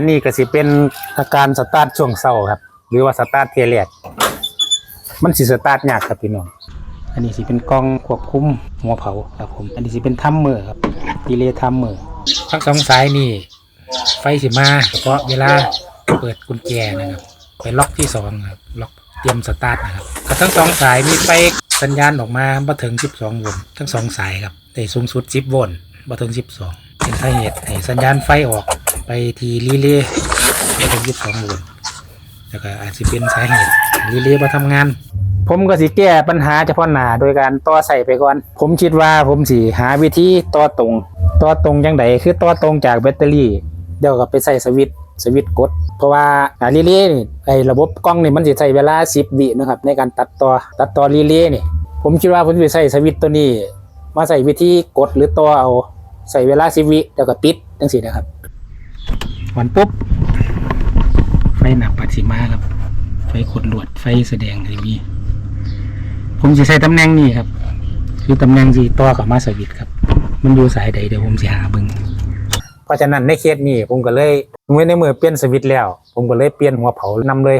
อันนี้ก็สิเป็นอาการสตาร์ทช่วงเศร้าครับ หรือว่าสตาร์ทเทียแรกมันสิสตาร์ทยากครับพี่น้องอันนี้สิเป็นกล้องควบคุมหัวเผาครับผม อันนี้สิเป็นทัมเมอร์ครับดีเลย์ทัมเมอร์ทั้งสองสายนี่ ไฟสิมาเฉพาะเวลาเปิดกุญแจนะครับไปล็อกที่สองครับล็อกเตรียมสตาร์ทนะครับก็ทั้งสองสายมีไฟสัญญาณออกมาบ่ถึง 12โวลต์ทั้งสองสายครับแต่สูงสุด 10โวลต์บ่ถึง 12 เป็นสาเหตุให้สัญญาณไฟออก ไปทีรีเลย์บ่ถึง12โวลต์แล้วก็อาจจะเป็นสาเหตุรีเลย์บ่ทำงาน ผมก็สิแก้ปัญหาเฉพาะหน้าโดยการต่อใส่ไปก่อน ผมคิดว่าผมสิหาวิธีต่อตรงต่อตรงจังไดคือต่อตรงจากแบตเตอรี่ เดี๋ยวก็ไปใส่สวิตสวิตกด เพราะว่าอ่ารีเลย์นี่ไอ้ระบบกล้องนี่มันสิใช้เวลา 10 วินะครับ ในการตัดต่อตัดต่อรีเลย์นี่ ผมคิดว่าผมสิใช้สวิตตัวนี้ มาใส่วิธีกดหรือต่อเอาใส่เวลา 10 วิแล้วก็ปิดจังซี่นะครับ วันปุ๊บ ไฟหนักปัดสิมาครับ ไฟขดลวด ไฟแสดงอะไรมี ผมจะใช้ตำแหน่งนี้ครับ คือตำแหน่งสีต่อกับมาสวิตครับ มันอยู่สายใดเดี๋ยวผมจะหาเบิ่งเพราะฉะนั้นในเคสนี้ผมก็เลยเมื่อในมือเปลี่ยนสวิตแล้ว ผมก็เลยเปลี่ยนหัวเผานำเลย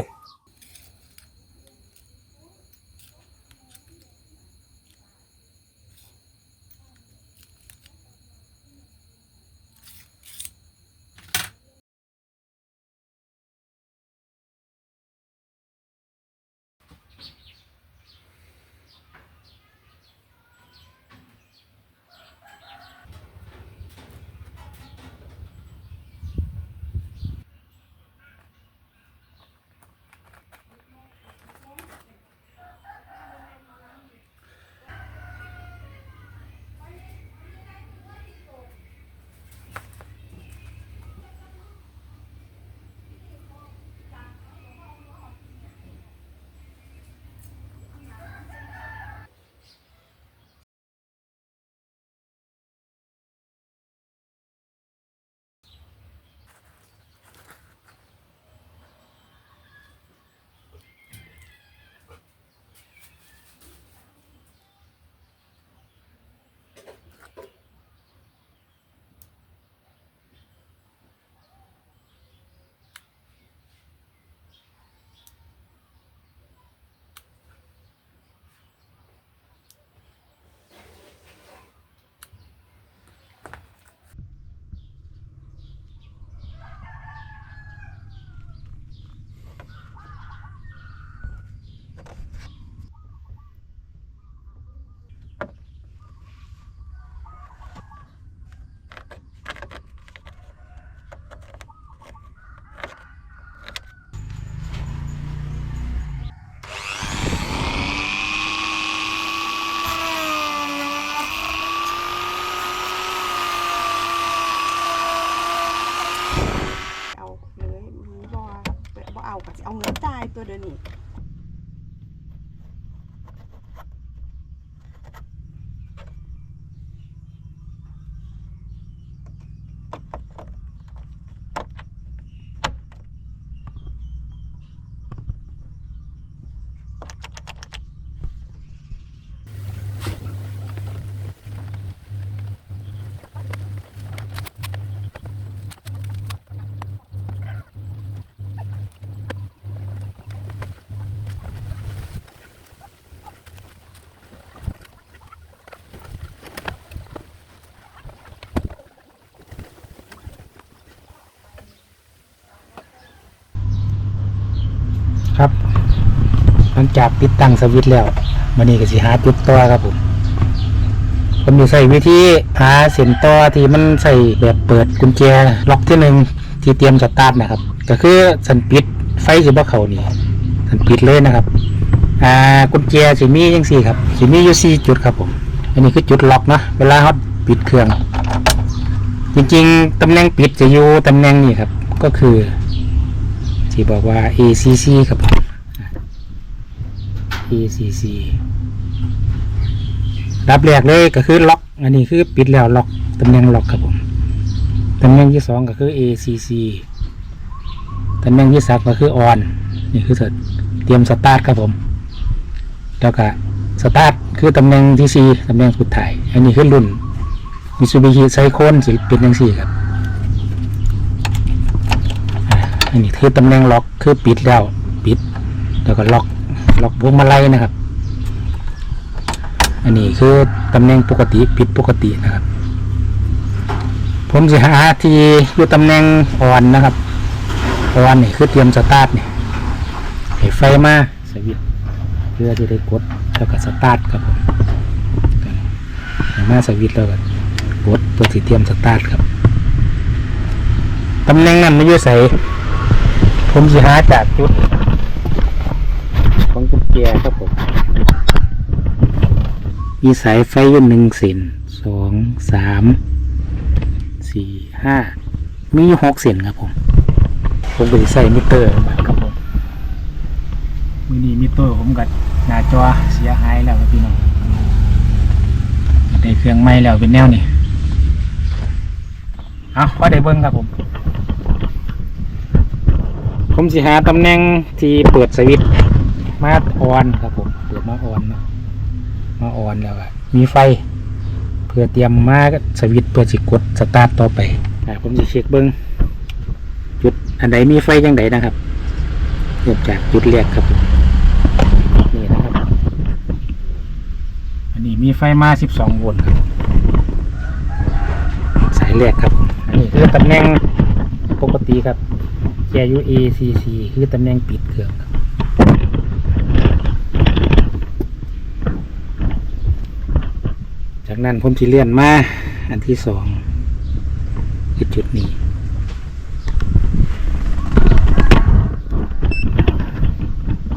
เอาก็สิเอาเงินจ่ายตัวเดียวนี้ ครับ ห ลังจากติดตั้งสวิตแล้ววันนี้ก็สิหาจุดต่อครับผมผมจะใส่วิธีหาเส้นต่อที่มันใส่แบบเปิดกุญแจล็อกที่หนึ่งที่เตรียมสตาร์ทนะครับ ก็คือสันปิดไฟสิบ่เขานี่สันปิดเลยนะครับอ่ากุญแจสิมีจังสี่ครับสิมีอยู่สี่จุดครับผม อันนี้คือจุดล็อกนะเวลาเขาปิดเครื่อง จริงๆตำแหน่งปิดจะอยู่ตำแหน่งนี้ครับ ก็คือที่บอกว่า ACC ครับ ผม ACC รับแรกเลยก็คือล็อก อันนี้คือปิดแล้วล็อกตำแหน่งล็อกครับผมตำแหน่งที่สองก็คือ ACC ตำแหน่งที่สามก็คือ on นี่คือเตรียมสตาร์ทครับผมแล้วก็สตาร์ทคือตำแหน่งที่สี่ตำแหน่งสุดท้าย อันนี้คือรุ่นมิ t ูบิชิไซโคนสิเป็นยังสี่ครับอันนี้คือตำแหน่งล็อกคือปิดแล้วปิด แล้วก็ล็อก ล็อกพวงมาลัยนะครับ อันนี้คือตำแหน่งปกติปิดปกตินะครับ ผมจะหาที่อยู่ตำแหน่งอ่อนนะครับอ่อนนี่คือเตรียมสตาร์ทนี่ให้ไฟมาสวิตช์เพื่อที่ได้กดแล้วก็สตาร์ทครับผมมาสวิตช์แล้วก็กดเพื่อที่เตรียมสตาร์ทครับตำแหน่งนั้นไม่ยู่ใส่ผมจะหาจากจุด ของกุญแจครับผมมีสายไฟอยู่หนึ่งเส้นสองสามสี่ห้ามีอยู่หกเส้นครับผม ผมไปใส่มิเตอร์มาครับผมมือนี้มิเตอร์ผมกัดหน้าจอเสียหายแล้วครับพี่น้องได้เครื่องใหม่แล้วเป็นแนวนี้เอาว่าได้เบิ้งครับผม ผมสิหาตำแหน่งที่เปิดสวิตช์ มาออนครับผมเปิดมาออนเนาะมาออนแล้วอะมีไฟ เพื่อเตรียมมาสวิตช์เพื่อสิกดสตาร์ทต่อไปอ่าผมจะเช็คเบิ้งจุดอันไหนมีไฟยังไงนะครับเริ่มจากจุดแรกครับผมนี่นะครับ อันนี้มีไฟมา 12 โวลต์ครับสายแรกครับผมอันนี้คือตำแหน่งปกติครับ KU ACC คือตำแหน่งปิดเครื่องครับ จากนั้นผมสิเลื่อนมา อันที่สองคือจุดนี้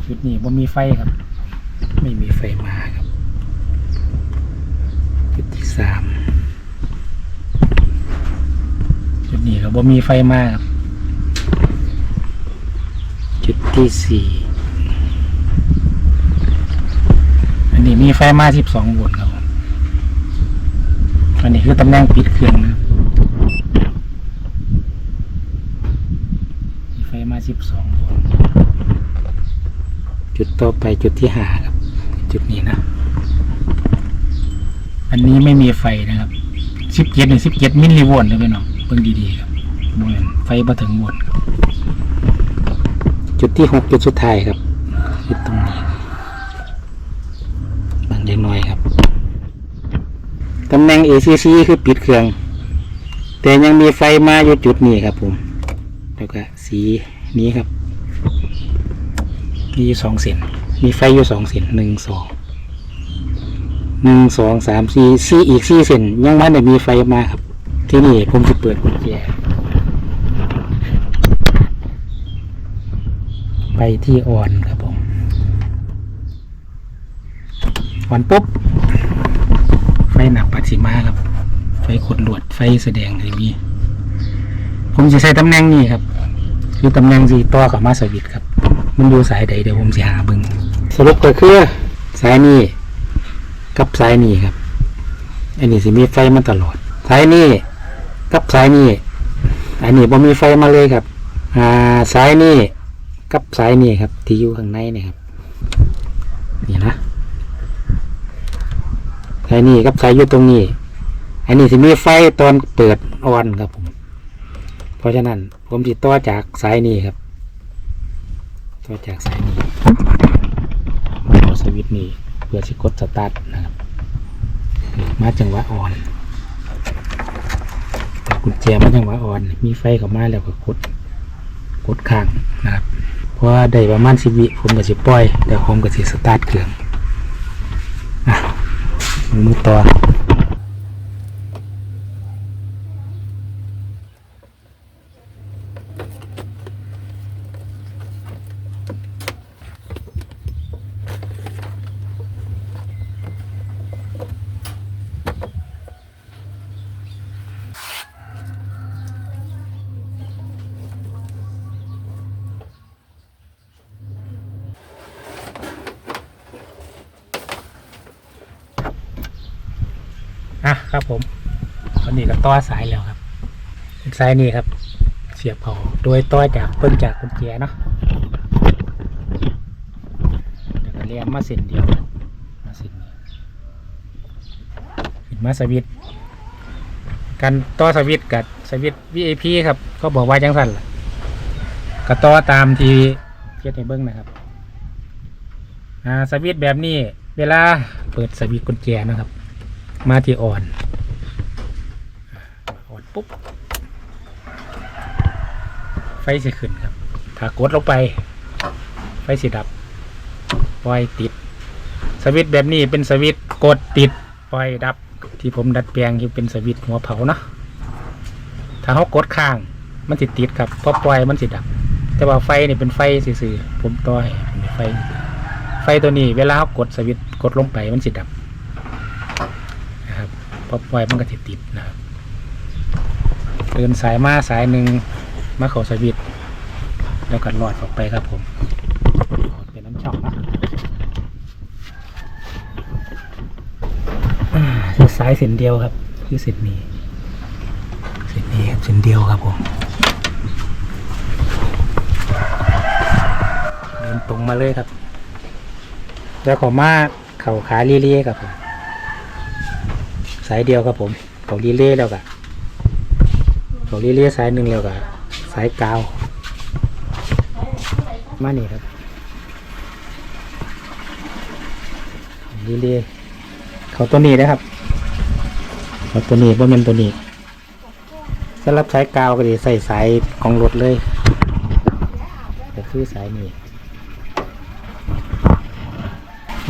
จุดนี้ผมมีไฟครับ ไม่มีไฟมาครับ จุดที่สามจุดนี้ก็บ่มีไฟมาครับ จุดที่สี่อันนี้มีไฟมาสิบสองโวลต์ครับ อันนี้คือตำแหน่งปิดเครื่องนะครับมีไฟมาสิบสองโวลต์จุดต่อไปจุดที่ห้าครับ จุดนี้นะ อันนี้ไม่มีไฟนะครับสิบเจ็ดหนึ่งสิบเจ็ดมิลลิโวลต์นะพี่น้องเพิ่งดีๆครับโมเนไฟมาถึงโวลต์ครับจุดที่หกจุดสุดท้ายครับจุดตรงนี้บางเล็กน้อยครับ ตำแหน่ง ACC คือปิดเครื่อง แต่ยังมีไฟมาอยู่จุดนี้ครับผม แล้วก็สีนี้ครับ มีอยู่สองเส้นมีไฟอยู่สองเส้นหนึ่งสองหนึ่งสองสามสี่สี่อีกสี่เส้นยังไม่ได้มีไฟมาครับ ที่นี่ผมจะเปิดกุญแจไปที่ออนครับผมออนปุ๊บ หนักปัดสีมาครับ ไฟขดลวดไฟแสดงอะไรมีผมจะใช้ตำแหน่งนี้ครับ คือตำแหน่งสีต่อกับมาสวิตช์ครับ มันอยู่สายใดเดี๋ยวผมจะหาเบึงสรุปก็คือสายนี้กับสายนี้ครับอันนี้สิมีไฟมาตลอดสายนี้กับสายนี้อันนี้ผมมีไฟมาเลยครับ อ่าสายนี้กับสายนี้ครับ ที่อยู่ข้างในนี่ครับนี่นะ สายนี้กับสายอยู่ตรงนี้ อันนี้สิมีไฟตอนเปิดออนครับผม เพราะฉะนั้น ผมติดต่อจากสายนี้ครับต่อจากสายนี้เอาสวิตช์นี้เพื่อสิกดสตาร์ทนะครับมาจังหวะออนกุญแจมาจังหวะออน มีไฟเข้ามาแล้วก็กดกดค้างนะครับเพราะว่าได้ประมาณสิบวิผมก็สิปล่อยเดี๋ยวผมก็สิสตาร์ทเครื่องอะ มื ครับ ผมตอนนี้ก็ต่อสายแล้วครับสายนี้ครับ เสียบเขาโดยต่อจากเพิ่งจากกุญแจเนาะเดี๋ยวก็เรียกมาเส้นเดียวมาเส้นนี้ขึ้นมาสวิตการต่อสวิตกับสวิต VIP ครับ ก็บอกว่าจังสั่นล่ะก็ต่อตามที่เทียบให้เบิ้งนะครับอ่าสวิตแบบนี้ เวลาเปิดสวิตกุญแจนะครับ มาที่อ่อนอ่อนปุ๊บ ไฟสิขึ้นครับ ถ้ากดลงไป ไฟสิดับ ปล่อยติด สวิตช์แบบนี้เป็นสวิตช์กดติด ปล่อยดับ ที่ผมดัดแปลงที่เป็นสวิตช์หัวเผาเนาะถ้าเขากดข้าง มันสิติดครับพอปล่อยมันสิดับ แต่ว่าไฟนี่เป็นไฟซื่อผมต่อให้เป็นไฟ ไฟตัวนี้เวลาเขากดสวิตช์กดลงไปมันสิดับนะครับ อปล่อยมันก็สิดติดนะครับเดินสายมาสายหนึ่งมาเขาสวิตแล้วก็หลอดออกไปครับผมเป็นน้ำช่องนะคือสายเส้นเดียวครับ คือเส้นนี้เส้นนี้ครับเส้นเดียวครับผมเดินตรงมาเลยครับ แล้วขอมาเข่าขาลีเล่ครับผมายเดียวครับผมเขาลีเล่แล้วกะเขาลีเล่สายหนึ่งแล้วกะสายกาว มานี่ครับลีเล่เขาตัวนี้นะครับเขาตัวนี้ว่ามันตัวนี้สำหรับสายกาวก็จะใส่สายของรถเลยก็คือสายนี้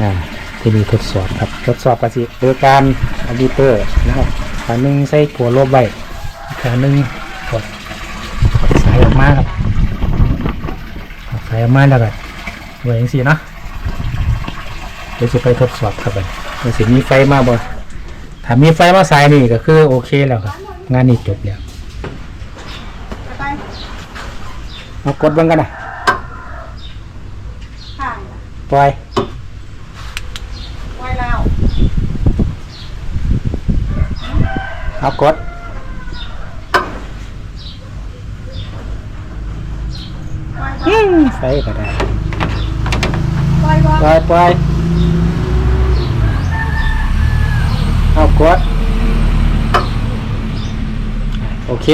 อ่าที่นี่ทดสอบครับ ทดสอบกสิโดยการ ดิเตอร์นะครับขาหนึ่งใส่ขัวโลบไว้ขาหนึ่งกดกดสายออกมาครับกดสายออกมาแล้วก็ไว้อย่างสี่เนาะเดี๋ยวจะไปทดสอบครับเลยมันสิมีไฟมาบ่ถ้ามีไฟมาสายนี่ก็คือโอเคแล้วครับ งานนี้จบแล้วไปเอากดเบ้างกันนะข้างปล่อย ไว้แล้ว เอากดไว้อืมไฟก็ได้ไว้บ่ปล่อยปล่อยเอากดโอเค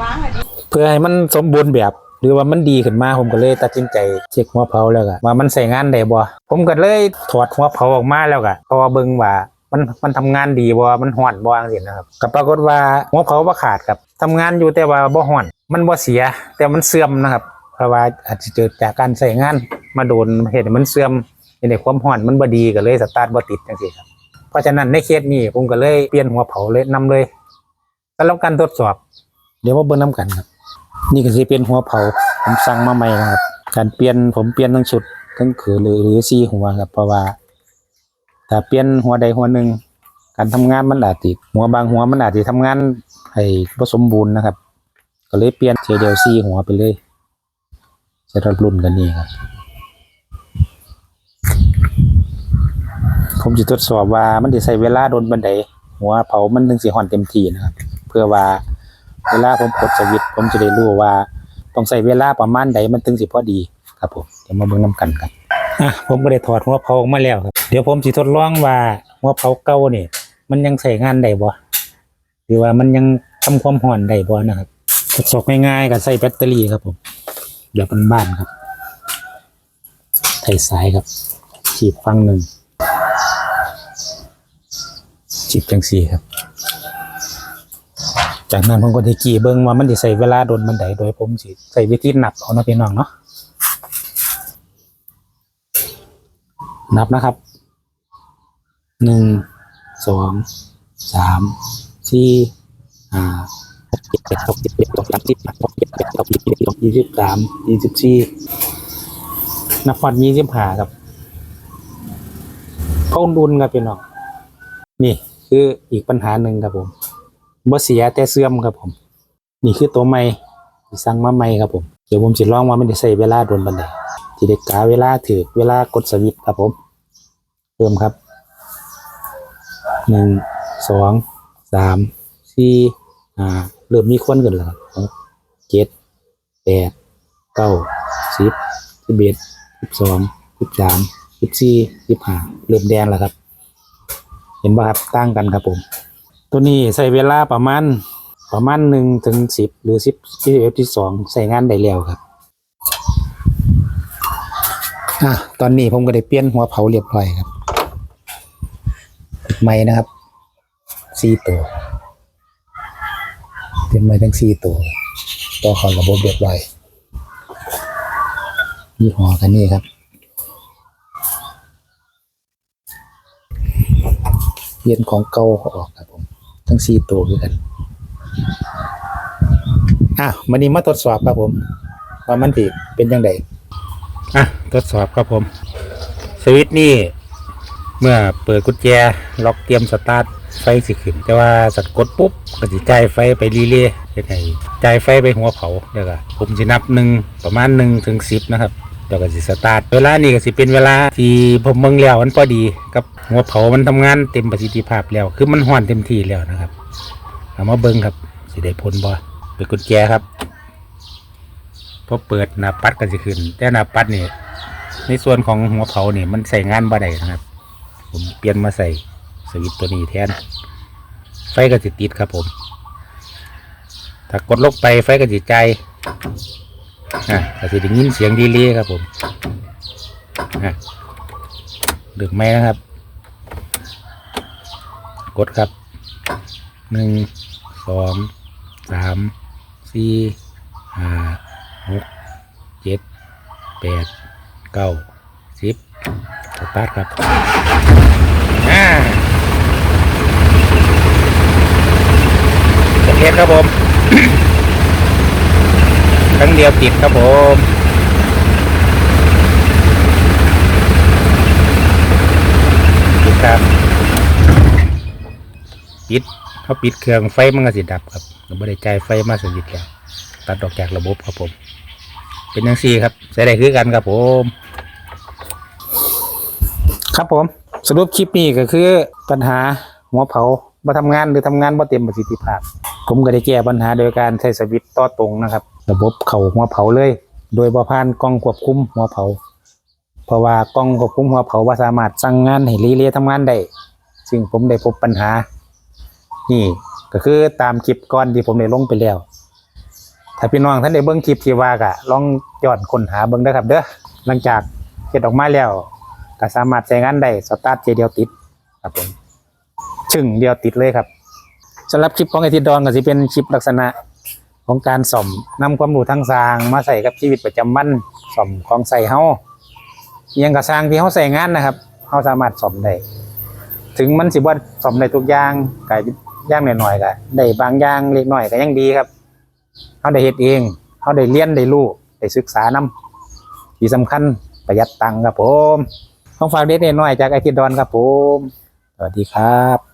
วางไว้ดิเพื่อให้มันสมบูรณ์แบบ หรือว่ามันดีขึ้นมาผมก็เลยตัดสินใจเช็คหัวเผาแล้วก็ว่ามันใส่งานได้บ่ผมก็เลยถอดหัวเผาออกมาแล้วก็เพราะว่าเบิ่งว่า มันมันทำงานดีบ่มันฮ้อนบ่จังซี่นะครับก็ปรากฏว่าหัวเผาบ่ขาดครับทำงานอยู่แต่ว่าบ่ฮ้อน มันบ่เสีย แต่มันเสื่อมนะครับ เพราะว่าอาจจะเกิดจากการใส่งานมาโดนเฮ็ดให้มันเสื่อมเฮ็ดให้ความร้อนมันบ่ดีก็เลยสตาร์ทบ่ติดจังซี่ครับเพราะฉะนั้นในเคสนี้ผมก็เลยเปลี่ยนหัวเผาเลยนำเลยสำหรับการทดสอบ เดี๋ยวมาเบิ่งนํกันครับ นี่ก็สิเป็นหัวเผาผมสั่งมาใหม่นะครับ การเปลี่ยนผมเปลี่ยนทั้งชุดทั้งคือหรือหรือซี่หัวครับเพราะว่า ถ้าเปลี่ยนหัวใดหัวหนึ่งการทำงานมันอาจจะหัวบางหัวมันอาจจะทำงานให้บ่สมบูรณ์นะครับ ก็เลยเปลี่ยนเทเดียวซีหัวไปเลยจะรับรุ่นกันนี่ครับผมจะทดสอบว่ามันจะใช้เวลาโดนบันไดหัวเผามันถึงสิห่อนเต็มที่นะครับ เพื่อว่าเวลาผมกดสวิตช์ผมจะได้รู้ว่า ต้องใส่เวลาประมาณใดมันถึงสิพอดีครับผมเดี๋ยวมาเบิ่งน้กันครับ อะผมก็ได้ถอดหัวเผาออกมาแล้วครับเดี๋ยวผมสิทดลองว่าหัวเผาเก่านี่มันยังใช้งานได้บ่หรือว่ามันยังทำความร้อนได้บ่นะครับทดสอบง่ายๆก็ใส่แบตเตอรี่ครับผมเดี๋ยวบ้านครับไถสายครับฉีดฟังหนึ่งฉีดจังสี่ครับ จากนั้นผมก็ที่กี่เบิ้งว่ามันจะใส่เวลาโดนบันไดโดยผมสิใส่วิธีนับเอานะพี่น้องเนาะ นับนะครับหนึ่งสองสามสี่ห้าหกเจ็ดแปดเก้าสิบเอ็ดสองสามสิบหกเจ็ดแปดเก้าสิบสิบเอ็ดสองยี่สิบสามยี่สิบสี่นับฟันยี่สิบห้าครับเข้าดุนครับพี่น้องนี่คืออีกปัญหาหนึ่งครับผมบ่เสียแต่เสื่อมครับผม นี่คือตัวใหม่สั่งมาใหม่ครับผม เดี๋ยวผมสิลองว่ามันได้ใช้เวลาโดนบันได สิได้กาเวลาถือเวลากดสวิตช์ครับผมเพิ่มครับหนึ่งสองสามสี่ห้าเริ่มมีควนกันแล้วครับเจ็ดแปดเก้าสิบสิบเอ็ดสิบสองสิบสามสิบสี่สิบห้าเริ่มแดงแล้วครับ เห็นป่ะครับตั้งกันครับผม ตัวนี้ใช้เวลาประมาณประมาณหนึ่งถึงสิบหรือสิบสิบเอ็ดที่สองใส่งานได้แล้วครับ อะตอนนี้ผมก็ได้เปลี่ยนหัวเผาเรียบร้อยครับ ไม้นะครับสี่ตัวเปลี่ยนไม้ทั้งสี่ตัวต่อข้าระบบเรียบร้อยยี่ห้อกันนี่ครับเปลี่ยนของเก่าออกครับผม ทั้งสี่ตัวด้วยกันอะวันนี้มาทดสอบครับผม ว่ามันสิเป็นยังไง อะทดสอบครับผม สวิตช์นี่เมื่อเปิดกุญแจล็อกเตรียมสตาร์ทไฟสิขึ้น แต่ว่าสักกดปุ๊บก็จะจ่ายไฟไปรีเลย์ยังไงจ่ายไฟไปหัวเผาเดี๋ยวก็ผมจะนับหนึ่งประมาณหนึ่งถึงสิบนะครับเดี๋ยวก็สิสตาร์ทเวลานี่ก็สิเป็นเวลาที่ผมเมืองแล้วมันพอดีกับหัวเผามันทำงานเต็มประสิทธิภาพแล้ว คือมันห่อนเต็มที่แล้วนะครับเอามาเบิ้งครับสิได้ผลบ่เปิดกุญแจครับ พอเปิดหน้าปัดก็จะขึ้น แต่หน้าปัดนี่ในส่วนของหัวเผานี่มันใส่งานบ่ได้นะครับ ผมเปลี่ยนมาใส่สวิตตัวนี้แทน ไฟก็จะติดครับผม ถ้ากดลงไปไฟก็จะใจอะก็จะได้ยินเสียงดีเลยครับผมอะดึกไหมนะครับ กดครับหนึ่งสองสามสี่ห้า หกเจ็ดแปดเก้าสิบสตาร์ทครับสเร็จครับผม ครั้งเดียวติดครับผมปิดครับปิดเขาปิดเครื่องไฟมันก็สิดับครับเราไม่ได้จ่ายไฟมาสนิทแล้วตัดออกจากระบบครับผม เป็นยังซี่ครับใช้ได้คือกันครับผม ครับผม สรุปคลิปนี้ก็คือปัญหาหัวเผามาทำงานหรือทำงานบ่เต็มประสิทธิภาพ ผมก็ได้แก้ปัญหาโดยการใช้สวิตช์ต่อตรงนะครับ ระบบเข่าหัวเผาเลย โดยบ่ผ่านกล้องควบคุมหัวเผา เพราะว่ากล้องควบคุมหัวเผาว่าสามารถสั่งงานให้รีเลย์ทำงานได้ซึ่งผมได้พบปัญหา นี่ก็คือตามคลิปก่อนที่ผมได้ลงไปแล้ว ถ้าพี่น้องท่านได้เบิ่งคลิปที่ว่ากะลองย้อนค้นหาเบิ่งเด้ครับ เด้อหลังจากเฮ็ดออกมาแล้วก็สามารถใช้งานได้สตาร์ทเจเดียวติดครับผมชึ่งเดียวติดเลยครับสำหรับคลิปของไอทิดอนก็สิเป็นคลิปลักษณะของการส่อมนำความรู้ทางสร้างมาใส่กับชีวิตประจำวันส่อมของใส่เฮายังกับสร้างที่เฮาใส่งานนะครับเฮาสามารถส่อมได้ถึงมันสิบ่ส่อมได้ทุกอย่างก็ย่างหน้อยๆก็ได้บางอย่างเล็กน้อยก็ยังดีครับ เขาได้เฮ็ดเองเขาได้เรียนได้รู้ได้ศึกษานํที่สำคัญประหยัดตังค์ครับผมต้องฝากเด็ดน้อยจากไอทิดอนครับผมสวัสดีครับ